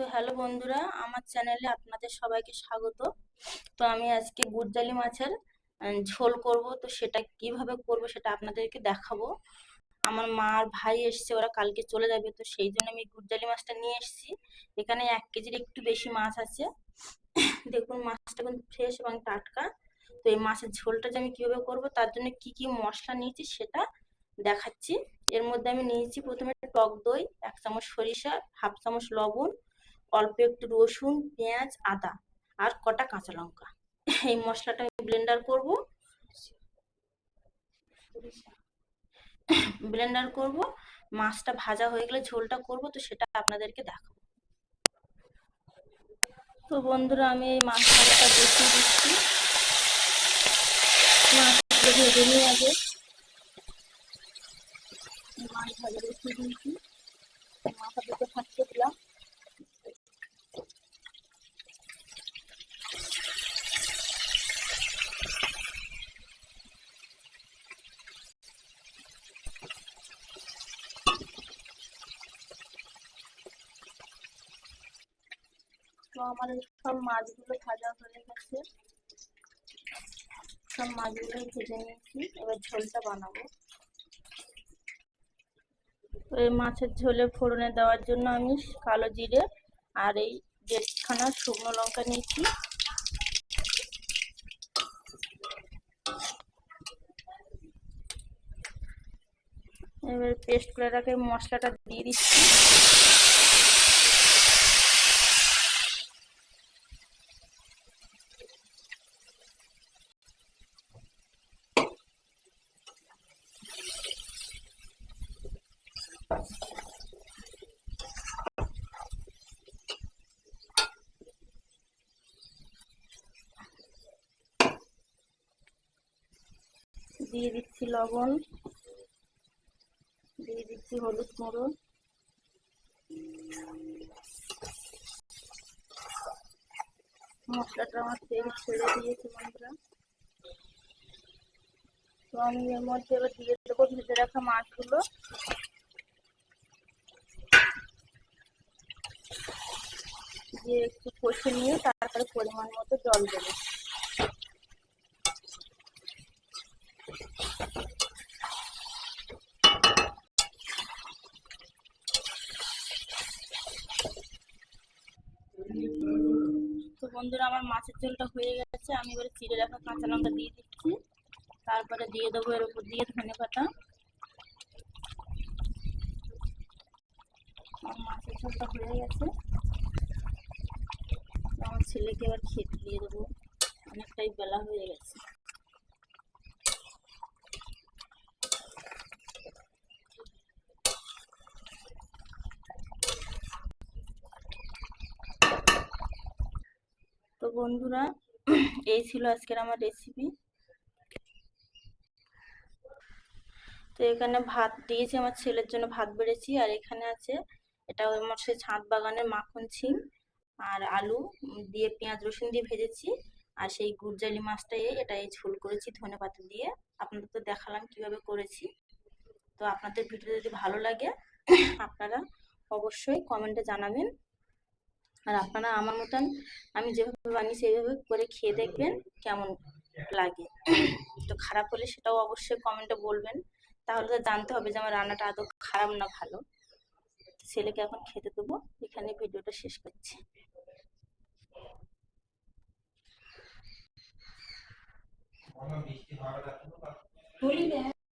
তো হ্যালো বন্ধুরা, আমার চ্যানেলে আপনাদের সবাইকে স্বাগত। তো আমি আজকে গুড়জালি মাছের ঝোল করব। তো সেটা কীভাবে করব সেটা আপনাদেরকে দেখাবো। আমার মা আর ভাই এসছে, ওরা কালকে চলে যাবে। তো সেই জন্য আমি গুড়জালি মাছটা নিয়ে এসেছি। এখানে এক কেজির একটু বেশি মাছ আছে। দেখুন, মাছটা কিন্তু ফ্রেশ এবং টাটকা। তো এই মাছের ঝোলটা যে আমি কীভাবে করব, তার জন্য কি কি মশলা নিয়েছি সেটা দেখাচ্ছি। এর মধ্যে আমি নিয়েছি প্রথমে টক দই, এক চামচ সরিষা, হাফ চামচ লবণ অল্প একটু রসুন, পেঁয়াজ, আদা আর কটা কাঁচা লঙ্কা। এই মশলাটা আমি ব্লেন্ডার করব। ব্লেন্ডার করব। মাছটা ভাজা হয়ে গেলে ঝোলটা করব, তো সেটা আপনাদেরকে দেখাবো। তো বন্ধুরা, আমি এই মাছ ভাজাটা বসিয়ে দিচ্ছি। মাছগুলো ভেজে নিয়ে আগে মাছ ভাজা বসিয়ে দিয়েছি মাথা দুটো দিলাম। তো আমার সব মাছগুলো ভাজা হয়ে গেছে। সব মাছগুলো ভেজে নিয়েছি। এবার ঝোলটা বানাবো। এই মাছের ঝোলে ফোড়নে দেওয়ার জন্য আমি কালো জিরে আর এই দেড়খানা শুকনো লঙ্কা নিয়েছি। এবার পেস্ট করে রাখে মশলাটা দিয়ে দিচ্ছি। দিয়ে দিচ্ছি লবণ, দিয়ে দিচ্ছি হলুদ গুঁড়ো মশলাটা আমার তেল ছেড়ে দিয়েছে বন্ধুরা। তো আমি এর মধ্যে এবার দিয়ে দেবো ভেজে রাখা মাছগুলো। দিয়ে একটু কষে নিয়ে তারপরে পরিমাণ মতো জল দেবো। তো বন্ধুরা, আমার মাছের ঝোলটা হয়ে গেছে। আমি এবারে চিড়ে রাখা কাঁচা লঙ্কা দিয়ে দিচ্ছি। তারপরে দিয়ে দেবো এর উপর দিয়ে ধনে পাতা। মাছের ঝোলটা হয়ে গেছে। ছেলেকে আবার খেতে দিয়ে দেবো। অনেকটাই বেলা হয়ে গেছে। তো বন্ধুরা, এই ছিল আজকের আমার রেসিপি তো এখানে ভাত দিয়েছি, আমার ছেলের জন্য ভাত বেড়েছি, আর এখানে আছে, এটা আমার সেই ছাদ বাগানের মাখন ছিম। আর আলু দিয়ে পেঁয়াজ, রসুন দিয়ে ভেজেছি। আর সেই গুরজালি মাছটা এটা এই ঝোল করেছি ধনে পাতা দিয়ে। আপনাদের তো দেখালাম কীভাবে করেছি। তো আপনাদের ভিডিও যদি ভালো লাগে, আপনারা অবশ্যই কমেন্টে জানাবেন। আর আপনারা আমার মতন, আমি যেভাবে বানিয়েছি, সেইভাবে করে খেয়ে দেখবেন কেমন লাগে। তো খারাপ হলে সেটাও অবশ্যই কমেন্টে বলবেন। তাহলে তো জানতে হবে যে আমার রান্নাটা আদৌ খারাপ না ভালো। ছেলেকে এখন খেতে দেবো। এখানে ভিডিওটা শেষ করছি।